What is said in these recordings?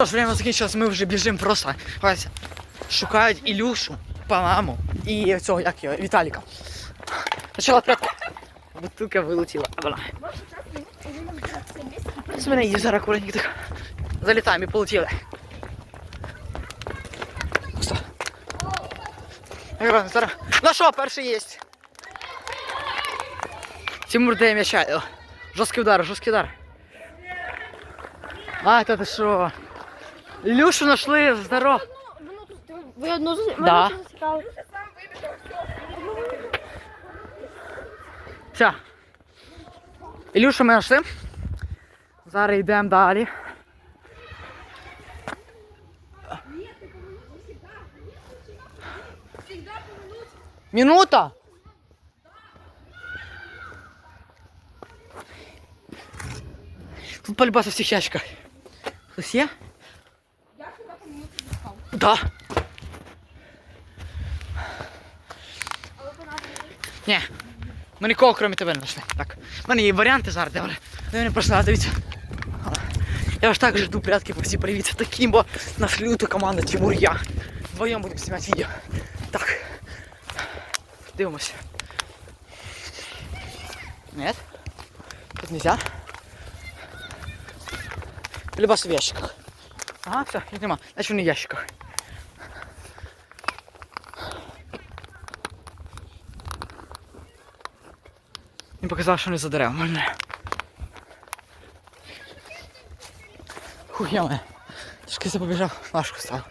Тож, время закінчилось, ми вже біжимо просто. Ось, шукають Ілюшу, Панаму і цього, як його, Віталіка. Почала прям... Бутилка вилетіла. З мене їде зараз куреньки так. Залітаємо і полетіли. Зараз. Ну що, перший є. Тимур дає м'яча. Жорсткий удар, жорсткий удар. А, ти що? Ілюшу знайшли, здоров. Ви одну з Да. цікаво. Все. Ілюшу ми знайшли. Зараз йдемо далі. Минута? Тут полюбаса в всіх ящиках. Хтось є? Да. Ні. Ми нікого, крім тебе, не знайшли. Так. У мене є варіанти зараз, де вони. Пройшли, дивіться. Я ж так жду прятки по всій привіт. Це Кімбо, наш люта команда Тимур я. Вдвоєм будемо знімати відео. Так. Дивимося. Нет? Тут нельзя. Либо в ящиках. Ага, все, нема. Значить вони в ящиках. Він показав, що не за деревами. Хух, я мене. Трошки запобіжав, важко стало.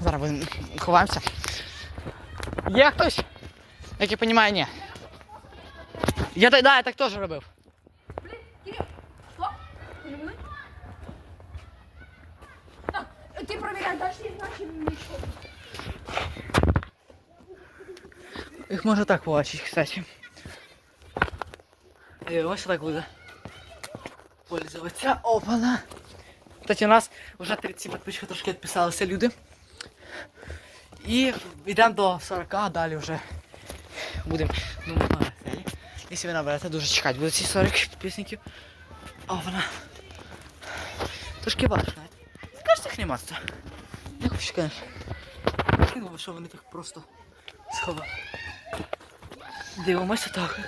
Зараз будемо ховаємося. Є хтось? Як я розумію, ні. Я, так- да, я так теж робив. Ти провіряй, даш їх наші мішку. Їх можна так побачити, кстати. І ось так буде. Пользуватися. Опана. Кстати, у нас вже 30 підписчиків трошки відписалися люди. І йдемо до 40, а далі вже будемо думати на цілі. Якщо ви наберете, дуже чекати будуть ці 40 підписників. Опана. Трошки важко навіть. Кажете, їх нема. Не хочу, конечно. Я думаю, що вони так просто сховали. Дивимося так.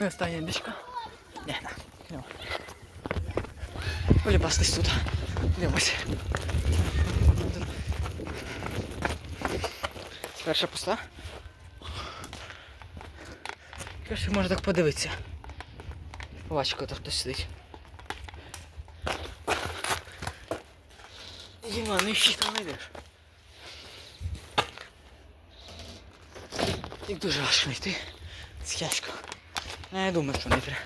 Остання індичка. Ні, на, нема. Тут. Дивимося. Перша пуста. Краще може так подивитися. Бачу, коли там хтось сидить. Діма, ну і там знайдеш. Їх дуже важко знайти. Це тяжко. Ну, я думаю, що не треба.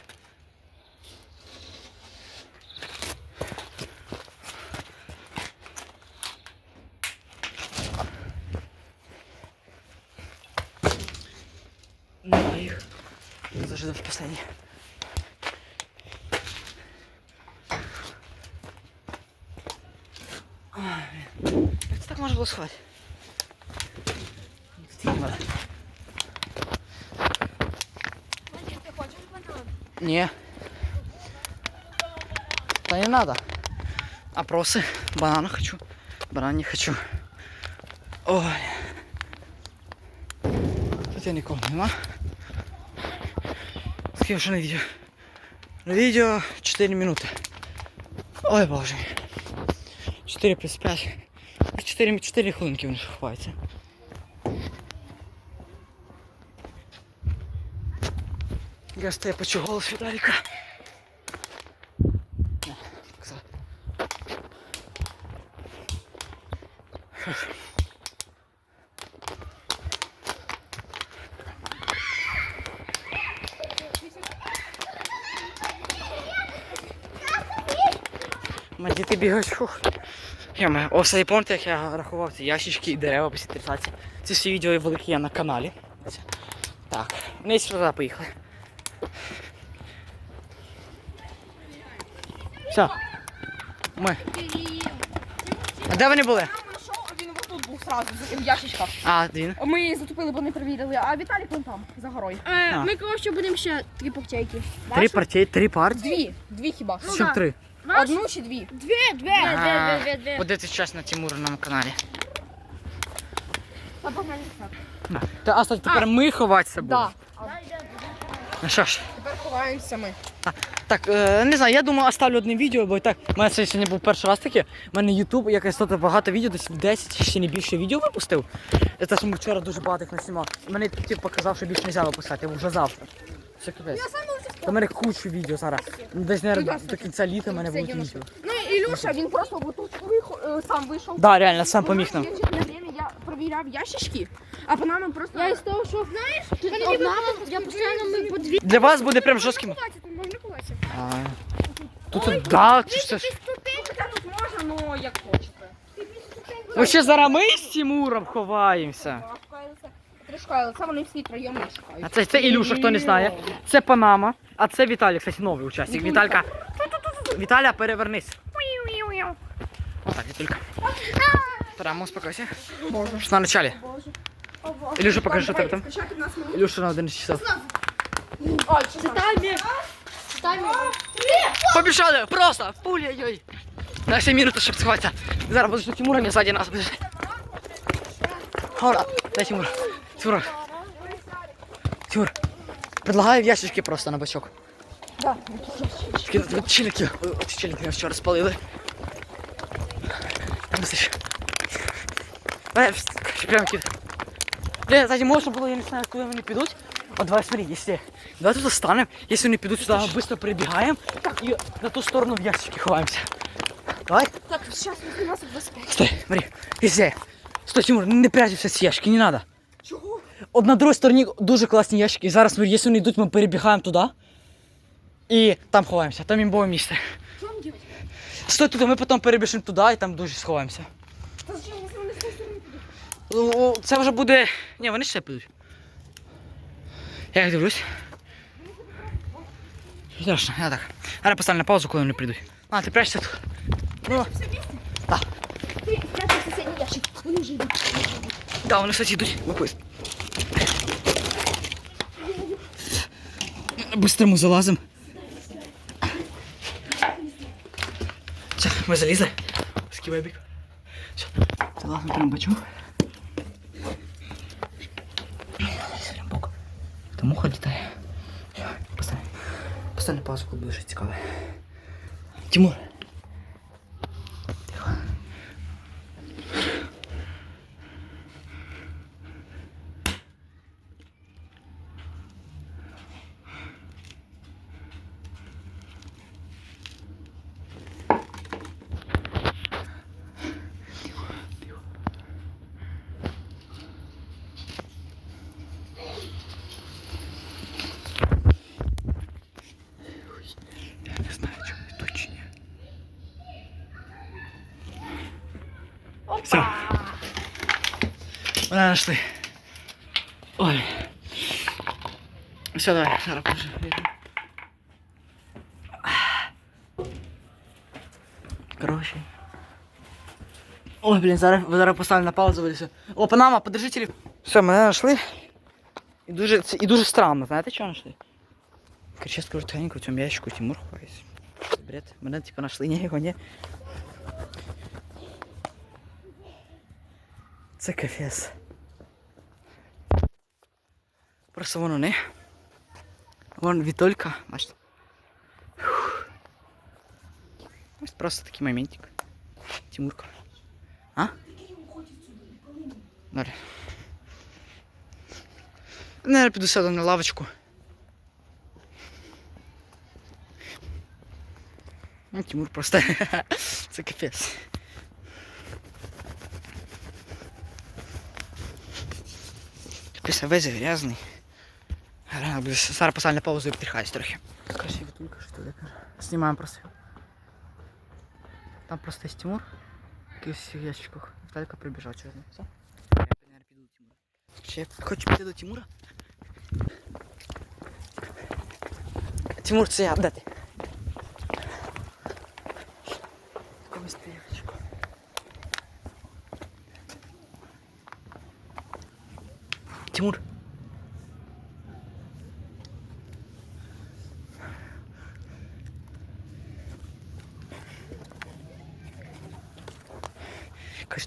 Ну, їх. Зажидав в последній. Ай, блін. Як це так може було сховати? Не. Да не надо. Опросы. Банана хочу. Банан не хочу. Ой. Тут я нікого нема. Скільки вже на відео? На відео 4 минути. Ой боже. 4 плюс 5. 4, 4 хвилинки вони ховаються. Я Стою почув голос Віталіка. На, показав. Мої діти бігають, фух. Я маю. О, все, пам'ятаєте, як я рахував ці ящички і дерева після 30. Ці всі відео великі є на каналі. Так, ми сюди поїхали. Все. Ми. А де вони були? Там а він отут був. сразу в ящичках. А, він. Ми її затопили, бо не перевірили, а Віталік вон там, за горою. А. Ми коротше будемо ще три партійки. Три партії, три партії? Дві, дві хіба. Ну, Чим да. три? Одну чи дві? Дві, дві, А, дві, дві, дві. Подивитися час на Тимуровному каналі. Та погнали так. Та, а кстати, тепер ми ховатися будемо. Да. Ну що ж. Тепер ховаємося ми. Так, е, не знаю, я думаю, оставлю одне відео, бо і так, у мене це сьогодні був перший раз таке. У мене YouTube якось тут багато відео, десь 10 чи ще не більше відео випустив. Це ж ми вчора дуже багато їх наснімав. Мене типу показав, що більше не можна випускати, вже завтра. Все капець. У мене кучу відео зараз. Десь наверное, до кінця літа в мене будуть відео. Ну, Ілюша, він просто вихо- е, сам вийшов. Да, реально, сам поміг нам. Я провіряв ящички, а по нам просто... Я із того, що знаєш, я постійно ми по дві. Для вас буде прям жорстким. Можна. Тут, да, ж це ж. Хоча тут можна, ну як хочете. Ну ще зараз ми з Тимуром ховаємося. Трішка, це вони всі троєм не А це, це Ілюша, хто не знає. Це Панама, а це Віталій, кстати, новий учасник. Віталька. Віталя, перевернись. Отак, Віталька. Прямо успокойся. Що на началі. Ілюша, покажи, що тебе там. Скачати нас минут. Ілюша на 11 часов. Ой, чи Це таймер. Це таймер. Побіжали, просто, пуля-йой. На ще минуту, щоб сховатися. Зараз буде, що Тимура не ззаді нас буде. Ура, дай Тимур. Тимур. Тимур. Предлагаю в ящички просто на бачок. Да. Кинути от челіки. От челіки нас вчора спалили. Мислиш? Е, вс- Прямо кид. Бля, кстати, можна було, я не знаю, куди вони підуть. От давай смотри, если... Давай тут останем. Если вони підуть сюди, быстро перебігаємо і на ту сторону в ящики ховаємося. Давай. Так, зараз 18-25. Стой, смотри. Если... Стой, Тимур, не прячься з ящики, не надо. Чого? От на другій стороні дуже класні ящики. І зараз, смотри, якщо вони йдуть, ми перебігаємо туди. І там ховаємося, там імбове місце. Вам делать? Стой тут, а ми потім перебіжимо туди і там дуже сховаємося. Та зачем, якщо вони з цієї сторони підуть? Ну, Це вже буде. Ні, вони ще підуть. Я їх дивлюсь. Страшно, я так. Зараз поставлю на паузу, коли вони прийдуть. А, ти прячешся тут. Ну, так. Ти спрятав сусідній ящик. Вони вже йдуть. Да, вони, кстати, йдуть. поїзд. Быстрому залазимо. Все, ми залізли. Скібебік. Все, залазимо прям бачок. Прям бок. Там муха літає. Все, Поставь. Буде щось цікаве. Тимур. Знайшли. Ой. Все, давай, зараз покажи. Короче. Ой, блін, зараз, зараз поставлю на паузу, все. О, Панама, подержи телефон. Все, мене знайшли. І дуже, це, дуже странно, знаєте, чого знайшли? Короче, скажу тихенько в цьому ящику Тимур ховається. Бред, мене типа нашли, ні, його ні. Це кафес. Просто воно не. Вон Вітолька, бачите. Ось просто такий моментик. Тимурка. А? Далі. Наверное, піду сяду на лавочку. Ну, Тимур просто. Це капець. Капець, весь грязний. Реально, буде зараз поставлю на паузу і потряхаюсь трохи. Красивый только что ли? Снимаем просто. Там просто есть Тимур. Який в всіх ящиках. Віталька прибіжав, чорно. Все? Я, наверное, піду до Тимура. Чи хочу піти до Тимура? Тимур, це я, де ти? В якомусь ти ящику. Тимур.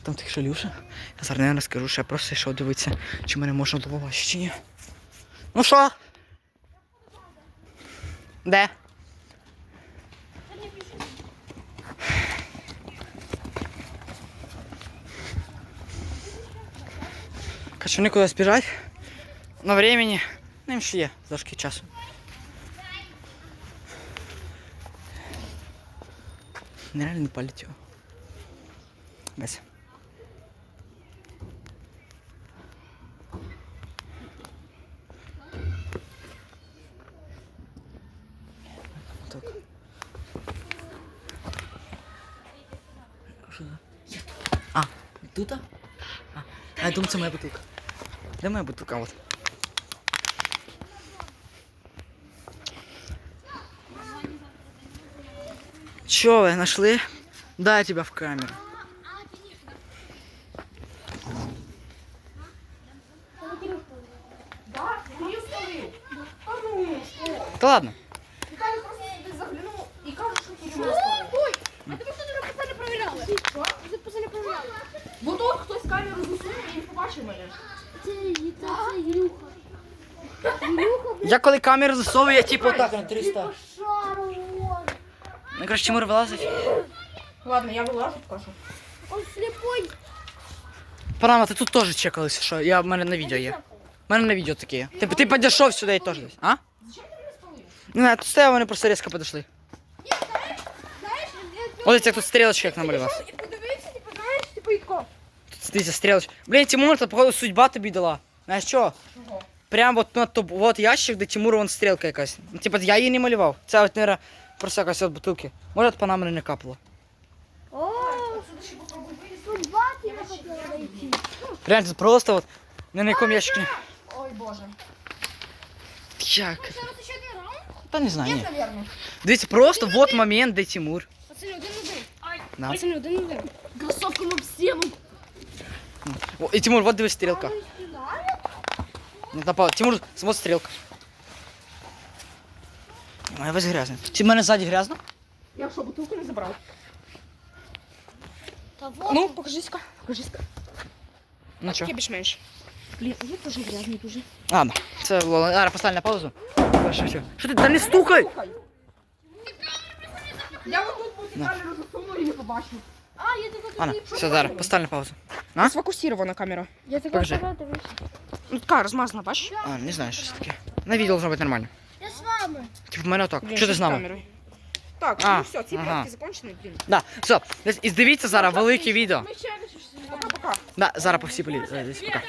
Там тих шалюша. Я зараз не скажу, що я просто йшов дивитися, чи мене можна ловити чи ні. Ну що? Де? Короче, никуда збіжать. На времени. Ну, їм ще є трошки часу. Нереально не палить його. Тут? А, а я думаю, це моя бутилка. Де моя бутилка? От. Чё вы нашли? Да, тебя в камеру. А? Да ладно. І не. Це, це, це Ілюха. Ілюха, Я коли камеру засовую, я типу так на 300. шару, вон. Ну, короче, Тимур вилазить. Ладно, я вилажу, покажу. Он сліпой. Панама, ти тут теж чекалися, що я в мене на відео є. У мене на відео таке є. Ти, ти підійшов сюди і теж десь, а? Зачем ти мене спалив? Не тут стояв, вони просто різко підійшли. Знаєш, я Ось як тут стрілочки як намалювався. І подивився, типу, знаєш, типу, і тако. Тут дивіться, стрілочки. Блін, Тимур, це походу судьба тобі дала. Знаєш що? Чого? Прям от на топ, от ящик, де Тимур вон стрілка якась. Ну, Типа я її не малював. Це от, наверное, просто якась от бутилки. Може, от по нам не капало. О, судьба ти не хотіла знайти. Реально, це просто от на якому ящику. Ой, боже. Як? Зараз ще один раунд? Та не знаю, Ні, ні. навірно. Дивіться, просто от момент, де Тимур. Пацани, один один. Да. Пацани, один один. Кросовками об стіну. О, І Тимур, от дивись стрілка. Не. Тимур, вот стрілка. Моя весь грязний. Чи в мене ззаді грязно? Я що, бутилку не забрав? Та вот. Ну, покажись-ка. Покажись-ка. Ну чо? Таке більш-менш. Блін, я теж грязний дуже. Ладно, це було. Зараз поставь на паузу. Перше, що? Що ти? Та не стукай! Я вот тут був камеру засунув і не побачив. А, я тебе Ладно, все, зараз, поставь на паузу. А? Сфокусирована камера. Я так Покажи. Ну така розмазана, бачиш? А, не знаю, що це таке. На відео должно бути нормально. Я з вами. Типу, в мене так. Блін, Що ти з нами? камерою. Так, А, ну все, ці ага. прятки закончені, блін. Да, все. І дивіться зараз велике відео. Пока-пока. Да, зараз по всій полі. Дивіться, пока.